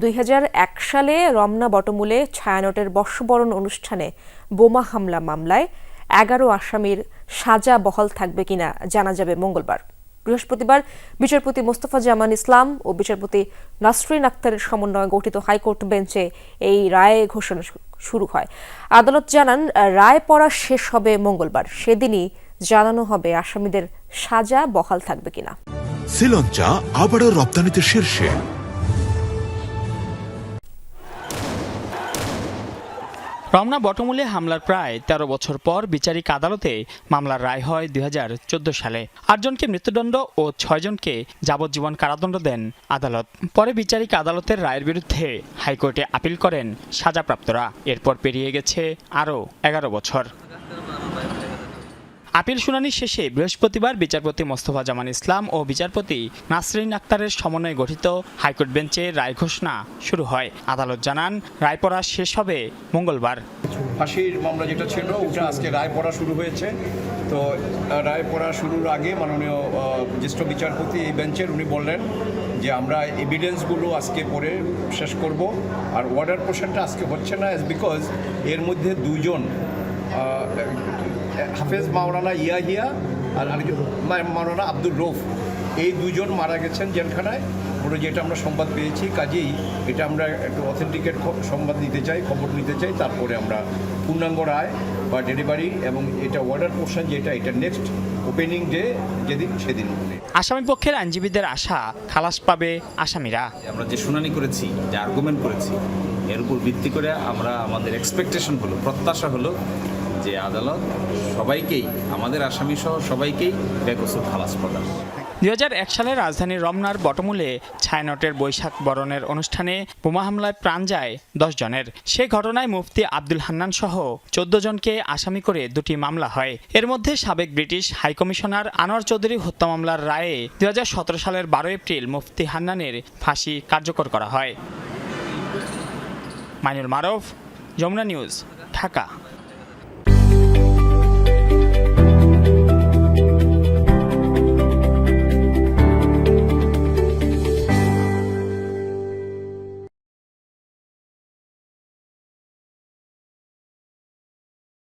দুই হাজার এক সালে রমনা বটমূলে ছায়ানটের বর্ষবরণ অনুষ্ঠানে বোমা হামলা মামলায় এগারো আসামির সাজা বহাল থাকবে কিনা জানা যাবে মঙ্গলবার। বৃহস্পতিবার বিচারপতি মোস্তফা জামান ইসলাম ও বিচারপতি নাসরিন আক্তারের সমন্বয়ে গঠিত হাইকোর্ট বেঞ্চে এই রায় ঘোষণা শুরু হয়। আদালত জানান, রায় পড়া শেষ হবে মঙ্গলবার। সেদিনই জানানো হবে আসামিদের সাজা বহাল থাকবে কিনা। শ্রীলঞ্চা আবারও রপ্তানিতে শীর্ষে। রমনা বটমূলে হামলার প্রায় ১৩ বছর পর বিচারিক আদালতে মামলার রায় হয় দুই হাজার চোদ্দ সালে। আটজনকে মৃত্যুদণ্ড ও ছয়জনকে যাবজ্জীবন কারাদণ্ড দেন আদালত। পরে বিচারিক আদালতের রায়ের বিরুদ্ধে হাইকোর্টে আপিল করেন সাজাপ্রাপ্তরা। এরপর পেরিয়ে গেছে আরও এগারো বছর। আপিল শুনানি শেষে বৃহস্পতিবার বিচারপতি মোস্তফা জামান ইসলাম ও বিচারপতি নাসরিন আক্তারের সমন্বয়ে গঠিত হাইকোর্ট বেঞ্চে রায় ঘোষণা শুরু হয়। আদালত জানান, রায় পড়া শেষ হবে মঙ্গলবার। ফাঁসির মামলা যেটা ছিল, ওটা আজকে রায় পড়া শুরু হয়েছে। তো রায় পড়া শুরুর আগে মাননীয় জ্যেষ্ঠ বিচারপতি এই বেঞ্চের উনি বললেন যে আমরা এভিডেন্সগুলো আজকে পড়ে শেষ করব। আর ওয়ার্ডার পোর্শনটা আজকে হচ্ছে না বিকজ এর মধ্যে দুজন হাফেজ মাওলানা ইয়াহিয়া আর আরেকজন মাওলানা আব্দুল রৌফ এই দুজন মারা গেছেন জেলখানায়। পুরো যেটা আমরা সংবাদ পেয়েছি কাজেই এটা আমরা একটু অথেন্টিকেট সংবাদ নিতে চাই খবর নিতে চাই তারপরে আমরা পূর্ণাঙ্গ রায় বা ডেলিভারি এবং এটা ওয়ার্ডার পোর্শন যেটা এটা নেক্সট ওপেনিং ডে যেদিন সেদিন হবে। আসামি পক্ষের আইনজীবীদের আশা খালাস পাবে আসামিরা। আমরা যে শুনানি করেছি যে আর্গুমেন্ট করেছি এর উপর ভিত্তি করে আমরা আমাদের এক্সপেকটেশন হলো প্রত্যাশা হলো যে আদালত সবাইকেই, আমাদের আসামি সহ সবাইকেই বেকসুর খালাস প্রদান। দুই সালে রাজধানীর রমনার বটমূলে ছায়ানটের বৈশাখ বরণের অনুষ্ঠানে বোমা হামলায় প্রাণ যায় দশ জনের। সে ঘটনায় মুফতি আব্দুল হান্নান সহ চোদ্দ জনকে আসামি করে দুটি মামলা হয়। এর মধ্যে সাবেক ব্রিটিশ হাইকমিশনার আনোয়ার চৌধুরী হত্যা মামলার রায়ে দু হাজার সতেরো সালের বারো এপ্রিল মুফতি হান্নানের ফাঁসি কার্যকর করা হয়। মাইনুল মারফ, যমুনা নিউজ, ঢাকা।